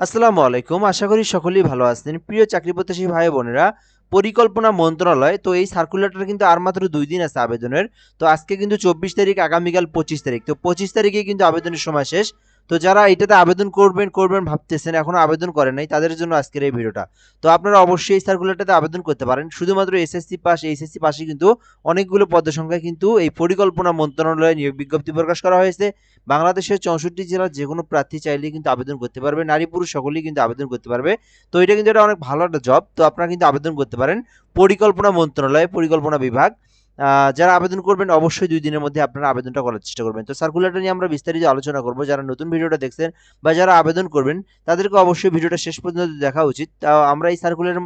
আসসালামু আলাইকুম। আশা করি সকলেই ভালো আছেন। প্রিয় চাকরি প্রত্যাশী ভাই বোনেরা, পরিকল্পনা মন্ত্রণালয়, তো এই সার্কুলেটার কিন্তু আর মাত্র দুই দিন আছে আবেদনের। তো আজকে কিন্তু চব্বিশ তারিখ, আগামীকাল পঁচিশ তারিখ। তো পঁচিশ তারিখে কিন্তু আবেদনের সময় শেষ। তো যারা এটাতে আবেদন করবেন করবেন, ভাবতেছেন, এখনও আবেদন করেন নাই, তাদের জন্য আজকের এই ভিডিওটা। তো আপনারা অবশ্যই এই সার্কুলারটাতে আবেদন করতে পারেন। শুধুমাত্র এসএসসি পাস এইচএসসি পাশে কিন্তু অনেকগুলো পদের সংখ্যা কিন্তু এই পরিকল্পনা মন্ত্রণালয়ে নিয়োগ বিজ্ঞপ্তি প্রকাশ করা হয়েছে। বাংলাদেশের চৌষট্টি জেলার যে কোনো প্রার্থী চাইলেই কিন্তু আবেদন করতে পারবে। নারী, পুরুষ সকলেই কিন্তু আবেদন করতে পারবে। তো এটা কিন্তু এটা অনেক ভালো একটা জব তো আপনারা কিন্তু আবেদন করতে পারেন। পরিকল্পনা মন্ত্রণালয়, পরিকল্পনা বিভাগ। যারা আবেদন করবেন, অবশ্যই দুই দিনের মধ্যে আপনারা আবেদনটা করার চেষ্টা করবেন। তো সার্কুলারটা নিয়ে আমরা বিস্তারিত আলোচনা করব। যারা নতুন ভিডিওটা দেখছেন বা যারা আবেদন করবেন, তাদেরকে অবশ্যই ভিডিওটা শেষ পর্যন্ত দেখা উচিত। তা, আমরা এই সার্কুলার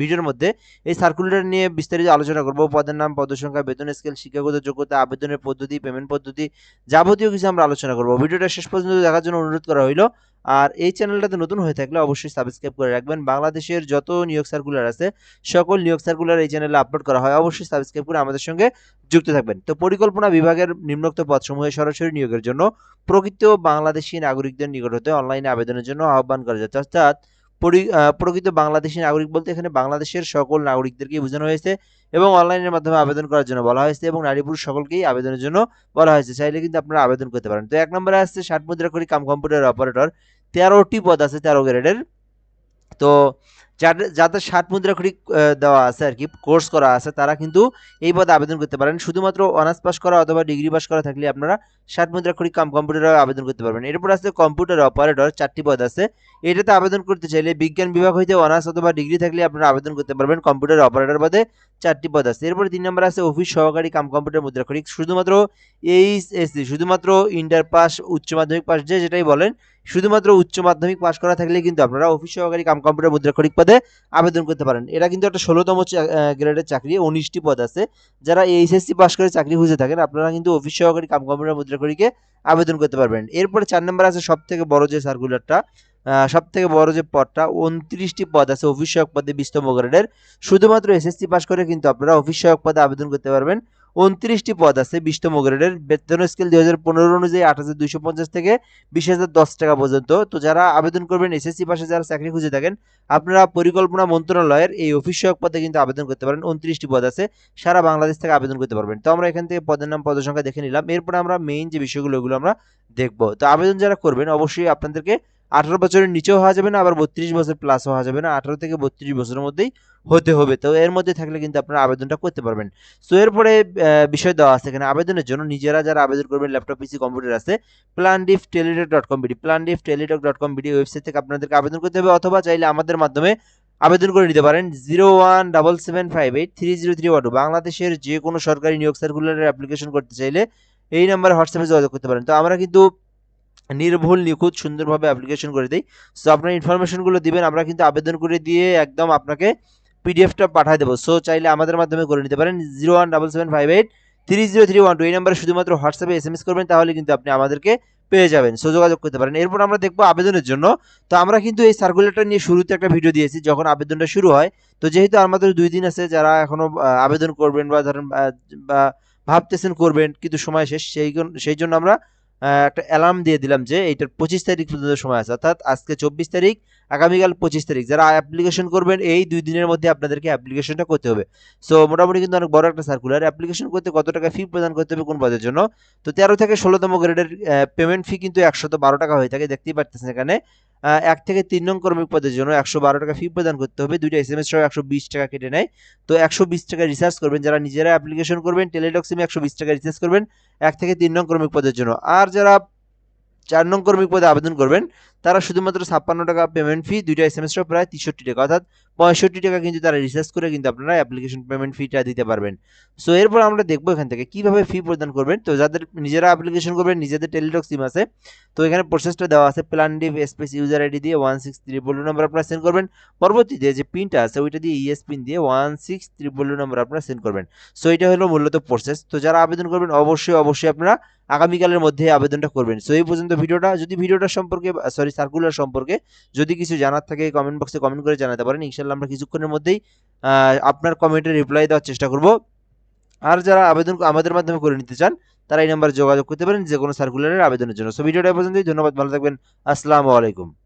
ভিডিওর মধ্যে এই সার্কুলার নিয়ে বিস্তারিত আলোচনা করব। পদের নাম পদসংখ্যা বেতন স্কেল শিক্ষাগত যোগ্যতা, আবেদনের পদ্ধতি পেমেন্ট পদ্ধতি যাবতীয় কিছু আমরা আলোচনা করব। ভিডিওটা শেষ পর্যন্ত দেখার জন্য অনুরোধ করা হইল। আর এই চ্যানেলটাতে নতুন হয়ে থাকলে অবশ্যই সাবস্ক্রাইব করে রাখবেন। বাংলাদেশের যত নিয়োগ সার্কুলার আছে, সকল নিয়োগ সার্কুলার এই চ্যানেলে আপলোড করা হয়, অবশ্যই সাবস্ক্রাইব করে আমাদের সঙ্গে যুক্ত থাকবেন। তো পরিকল্পনা বিভাগের নিম্নোক্ত পদসমূহে সরাসরি নিয়োগের জন্য প্রকৃত বাংলাদেশি নাগরিকদের নিকট হতে অনলাইনে আবেদনের জন্য আহ্বান করা যাচ্ছে। অর্থাৎ প্রকৃত বাংলাদেশি নাগরিক বলতে এখানে বাংলাদেশের সকল নাগরিকদেরকে বোঝানো হয়েছে এবং অনলাইনের মাধ্যমে আবেদন করার জন্য বলা হয়েছে এবং নারী পুরুষ সকলকেই আবেদনের জন্য বলা হয়েছে। চাইলে কিন্তু আপনারা আবেদন করতে পারেন। তো এক নম্বরে আসছে ষাট মুদ্রা করি কাম কম্পিউটার অপারেটর। তেরোটি পদ আছে তেরো গ্রেডের। তো যাদের যাদের ষাট মুদ্রা করি দেওয়া আছে আর কি কোর্স করা আছে, তারা কিন্তু এই পদে আবেদন করতে পারেন। শুধুমাত্র অনার্স পাস করা অথবা ডিগ্রি পাস করা থাকলে আপনারা ষাট মুদ্রা করি কাম কম্পিউটারে আবেদন করতে পারবেন। এরপর আছে কম্পিউটার অপারেটর চারটি পদ আছে। এটাতে আবেদন করতে চাইলে বিজ্ঞান বিভাগ হইতে অনার্স অথবা ডিগ্রি থাকলে আপনারা আবেদন করতে পারবেন কম্পিউটার অপারেটর পদে। চারটি পদ আছে। এরপরে তিন নম্বর আছে অফিস সহকারী কাম কম্পিউটার মুদ্রা করি। শুধুমাত্র এইচএসসি শুধুমাত্র ইন্টার পাস উচ্চ মাধ্যমিক পাস যে যেটাই বলেন, শুধুমাত্র উচ্চ মাধ্যমিক পাস করা থাকলে কিন্তু আপনারা অফিস সহকারী কাম কম্পিউটার মুদ্রা করিক পদে আবেদন করতে পারেন। এটা কিন্তু একটা ষোলোতম গ্রেডের চাকরি, উনিশটি পদ আছে। যারা এইচএসসি পাস করে চাকরি খুঁজে থাকেন, আপনারা কিন্তু অফিস সহকারী কাম কম্পিউটার মুদ্রা করিকে আবেদন করতে পারবেন। এরপরে চার নম্বর আছে সব থেকে বড় যে সার্কুলারটা সব থেকে বড় যে পদটা, উনত্রিশটি পদ আছে অফিস সহায়ক পদে বিশতম গ্রেডের। শুধুমাত্র এসএসসি পাস করে কিন্তু আপনারা অফিস সহায়ক পদে আবেদন করতে পারবেন। উনত্রিশটি পদ আছে, বিশতম গ্রেডের। বেতন স্কেল দুই হাজার পনেরো অনুযায়ী আট হাজার দুইশো পঞ্চাশ থেকে বিশ হাজার দশ টাকা পর্যন্ত। তো যারা আবেদন করবেন এসএসসি পাশে যারা চাকরি খুঁজে থাকেন, আপনারা পরিকল্পনা মন্ত্রণালয়ের এই অফিস সহায়ক পদে কিন্তু আবেদন করতে পারেন। উনত্রিশটি পদ আছে, সারা বাংলাদেশ থেকে আবেদন করতে পারবেন। তো আমরা এখান থেকে পদের নাম, পদের সংখ্যা দেখে নিলাম। এরপরে আমরা মেইন যে বিষয়গুলো, ওগুলো আমরা দেখব। তো আবেদন যারা করবেন, অবশ্যই আপনাদেরকে আঠারো বছরের নিচেও হওয়া যাবে না, আবার বত্রিশ বছর প্লাস হওয়া যাবে না। আঠারো থেকে বত্রিশ বছরের মধ্যেই হতে হবে। তো এর মধ্যে থাকলে কিন্তু আপনারা আবেদনটা করতে পারবেন। সো এরপরে বিষয় দেওয়া আছে এখানে আবেদনের জন্য। নিজেরা যারা আবেদন করবেন ল্যাপটপ পিসি কম্পিউটার আছে প্ল্যানডিফ Teletalk dot com BD প্ল্যানডিফ Teletalk dot com BD website থেকে আপনাদেরকে আবেদন করতে হবে। অথবা চাইলে আমাদের মাধ্যমে আবেদন করে নিতে পারেন। Zero one double seven five eight three zero three one বাংলাদেশের যে কোনো সরকারি নিয়োগ সার্কুলারের অ্যাপ্লিকেশন করতে চাইলে এই নাম্বারে হোয়াটসঅ্যাপে যোগাযোগ করতে পারেন। তো আমরা কিন্তু নির্ভুল, নিখুঁত, সুন্দরভাবে অ্যাপ্লিকেশন করে দিই। সো আপনার ইনফরমেশনগুলো দিবেন, আমরা কিন্তু আবেদন করে দিয়ে একদম আপনাকে পিডিএফটা পাঠিয়ে দেবো। সো চাইলে আমাদের মাধ্যমে করে নিতে পারেন। Zero one double seven five eight three zero three one two. এই নাম্বারে শুধুমাত্র হোয়াটসঅ্যাপে এস এম এস করবেন, তাহলে কিন্তু আপনি আমাদেরকে পেয়ে যাবেন। সো যোগাযোগ করতে পারেন। এরপর আমরা দেখব আবেদনের জন্য। তো, আমরা কিন্তু এই সার্কুলেটর নিয়ে শুরুতে একটা ভিডিও দিয়েছি, যখন আবেদনটা শুরু হয়। তো, যেহেতু আমাদের দুই দিন আছে, যারা এখনও আবেদন করবেন বা ধরেন বা ভাবতেছেন করবেন, কিন্তু সময় শেষ, সেই সেই জন্য আমরা একটা অ্যালার্ম দিয়ে দিলাম যে এইটার পঁচিশ তারিখ পর্যন্ত সময় আছে। অর্থাৎ আজকে চব্বিশ তারিখ আগামীকাল পঁচিশ তারিখ। যারা অ্যাপ্লিকেশন করবেন, এই দুই দিনের মধ্যে আপনাদেরকে অ্যাপ্লিকেশনটা করতে হবে। সো মোটামুটি কিন্তু অনেক বড় একটা সার্কুলার অ্যাপ্লিকেশন করতে কত টাকা ফি প্রদান করতে হবে কোন পদের জন্য? তো তেরো থেকে ষোলোতম গ্রেডের পেমেন্ট ফি কিন্তু একশত বারো টাকা হয়ে থাকে, দেখতেই পাচ্ছেন এখানে। এক থেকে তিন নং কর্মী পদের জন্য একশো বারো টাকা ফি প্রদান করতে হবে। দুইটা এস এম এস সহ একশো বিশ টাকা কেটে নেয়। তো একশো বিশ টাকা রিচার্জ করবেন। যারা নিজেরা অ্যাপ্লিকেশন করবেন টেলিটক সিমে একশো বিশ টাকা রিচার্জ করবেন, এক থেকে তিন নং কর্মী পদের জন্য। আর যারা চার নং কর্মী পদে আবেদন করবেন তারা শুধুমাত্র ছাপ্পান্ন টাকা পেমেন্ট ফি দুইটা এস প্রায় তেষট্টি টাকা। অর্থাৎ পঁয়ষট্টি টাকা কিন্তু তারা রিচার্জ করে কিন্তু আপনারা অ্যাপ্লিকেশন পেমেন্ট ফিটা দিতে পারবেন। সো এরপর আমরা দেখব এখান থেকে কীভাবে ফি প্রদান করবেন। তো যাদের নিজেরা অ্যাপ্লিকেশন করবেন, নিজেদের টেলিটক সিম আছে। তো এখানে প্রসেসটা দেওয়া আছে plan div space user ID দিয়ে ওয়ান সিক্স ত্রিপল নাম্বার আপনারা সেন্ড করবেন। পরবর্তীতে যে পিনটা আছে, ওইটা দিয়ে ইএস পিন দিয়ে ওয়ান সিক্স ত্রিপল নাম্বার আপনারা সেন্ড করবেন। সো এটা হলো মূলত প্রসেস তো যারা আবেদন করবেন, অবশ্যই অবশ্যই আপনারা আগামীকালের মধ্যে আবেদনটা করবেন। সো এই পর্যন্ত ভিডিওটা। যদি ভিডিওটা সম্পর্কে সরি সার্কুলার সম্পর্কে যদি কিছু জানার থাকে কমেন্ট বক্সে কমেন্ট করে জানাতে পারেন। ইনশাল্লাহ আমরা কিছুক্ষণের মধ্যেই আপনার কমেন্টের রিপ্লাই দেওয়ার চেষ্টা করব। আর যারা আবেদন আমাদের মাধ্যমে করে নিতে চান, তারা এই নাম্বারে যোগাযোগ করতে পারেন যে কোনো সার্কুলারের আবেদনের জন্য। সো ভিডিওটা পর্যন্তই। ধন্যবাদ। ভালো থাকবেন। আসসালামু আলাইকুম।